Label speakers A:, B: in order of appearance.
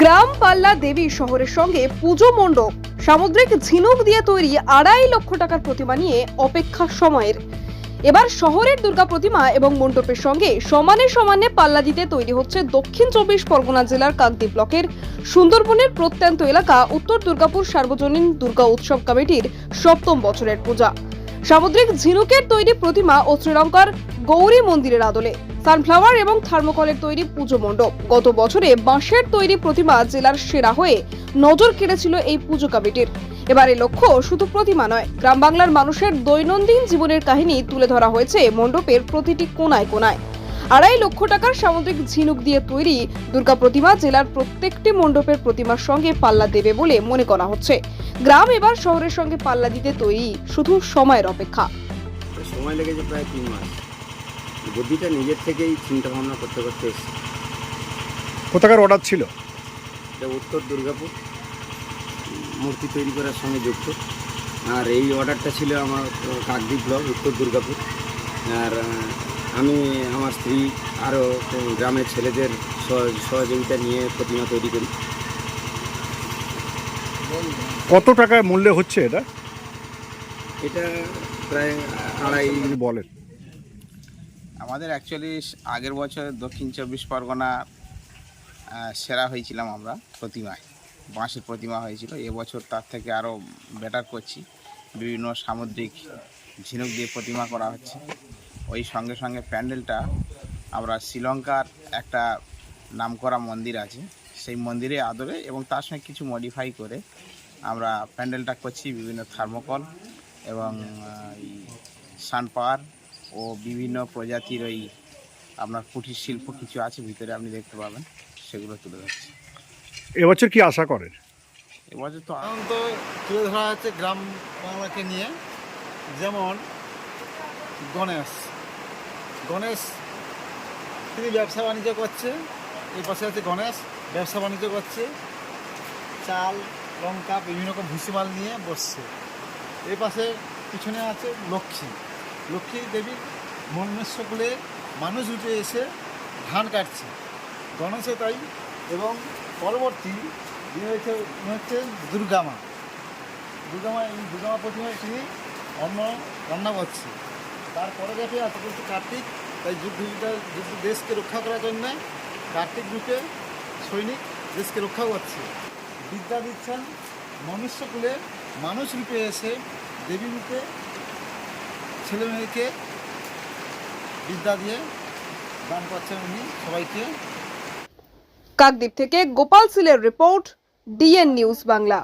A: গ্রাম পাল্লা দেবী শহরের সঙ্গে পুজো মণ্ডপ। সামুদ্রিক ঝিনুক দিয়ে তৈরি আড়াই লক্ষ টাকার প্রতিমা নিয়ে অপেক্ষা সময়ের। এবার শহরের দুর্গা প্রতিমা এবং মণ্ডপের সঙ্গে সমানে সমানে পাল্লা দিতে তৈরি হচ্ছে দক্ষিণ চব্বিশ পরগনা জেলার কাকদ্বীপ ব্লকের সুন্দরবনের প্রত্যন্ত এলাকা উত্তর দুর্গাপুর সার্বজনীন দুর্গা উৎসব কমিটির সপ্তম বছরের পূজা। সামুদ্রিক ঝিনুকের তৈরি প্রতিমা ও শ্রীলঙ্কার গৌরী মন্দিরের আদলে। সানফ্লাওয়ার এবং থার্মোকলের তৈরি পুজো মণ্ডপ। গত বছরে বাঁশের তৈরি প্রতিমা জেলার সেরা হয়ে নজর কেড়েছিল এই পুজো কমিটির। এবারে লক্ষ্য শুধু প্রতিমা নয়, গ্রাম বাংলার মানুষের দৈনন্দিন জীবনের কাহিনী তুলে ধরা হয়েছে মণ্ডপের প্রতিটি কোনায় কোনায়। আড়াই লক্ষ টাকার সামুদ্রিক ঝিনুক দিয়ে তৈরি দুর্গা প্রতিমা জেলার প্রত্যেকটি মণ্ডপের প্রতিমার সঙ্গে পাল্লা দেবে বলে মনে করা হচ্ছে। গ্রাম এবার শহরের সঙ্গে পাল্লা দিতে তৈরি, শুধু সময়ের অপেক্ষা।
B: সময় লেগেছে প্রায় তিন মাস। বুদ্ধিটা নিজের থেকেই চিন্তা ভাবনা করতে করতে এসেছে।
C: কোথাকার অর্ডার ছিল?
B: এটা উত্তর দুর্গাপুর মূর্তি তৈরি করার সঙ্গে যুক্ত। আর এই অর্ডারটা ছিল আমার কাকদ্বীপ ব্লক উত্তর দুর্গাপুর। আর আমি আমার স্ত্রী আরও গ্রামের ছেলেদের সহ- সহযোগিতা নিয়ে প্রতিমা তৈরি করি।
C: কত টাকা মূল্যে হচ্ছে এটা?
B: এটা প্রায় আড়াই
C: বলেন।
D: আমাদের অ্যাকচুয়ালি আগের বছর দক্ষিণ চব্বিশ পরগনা সেরা হয়েছিলাম আমরা প্রতিমায়। বাঁশের প্রতিমা হয়েছিল। এবছর তার থেকে আরও বেটার করছি। বিভিন্ন সামুদ্রিক ঝিনুক দিয়ে প্রতিমা করা হচ্ছে। ওই সঙ্গে সঙ্গে প্যান্ডেলটা আমরা শ্রীলঙ্কার একটা নামকরা মন্দির আছে। সেই মন্দিরে আদরে এবং তার সঙ্গে কিছু মডিফাই করে আমরা প্যান্ডেলটা করছি। বিভিন্ন থার্মোকল এবং সানপাওয়ার ও বিভিন্ন প্রজাতির ওই আপনার কুটির শিল্প কিছু আছে ভিতরে আপনি দেখতে পাবেন সেগুলো তুলে ধরছি।
C: এবছর কি আশা করেন?
D: এবছর তো
E: সাধারণত তুলে ধরা হচ্ছে গ্রাম বাংলাকে নিয়ে যেমন গণেশ। গণেশ তিনি ব্যবসা বাণিজ্য করছে এই পাশে আছে গণেশ ব্যবসা বাণিজ্য করছে চাল লঙ্কা বিভিন্ন রকম ভুসিমাল নিয়ে বসছে। এই পাশে পিছনে আছে লক্ষ্মী। লক্ষ্মী দেবীর মন্মেশ্বকুলে মানুষ উঠে এসে ধান কাটছে। গণেশে তাই এবং পরবর্তী যিনি হচ্ছে হচ্ছে দুর্গা মা দুর্গা মা এই দুর্গা মা প্রতিমায় তিনি অন্ন রান্না করছে। তারপরে দেখে এত কিন্তু কার্তিক, তাই যুদ্ধ যুদ্ধ দেশকে রক্ষা করার জন্যে কার্তিক রূপে সৈনিক দেশকে রক্ষা করছে। বিদ্যা দিচ্ছেন মনুষ্যকুলে মানুষ রূপে এসে দেবী রূপে ছেলে মেয়েকে বিদ্যা দিয়ে দান করছেন উনি সবাইকে।
A: কাকদ্বীপ থেকে গোপাল সিলের রিপোর্ট, ডিএন নিউজ বাংলা।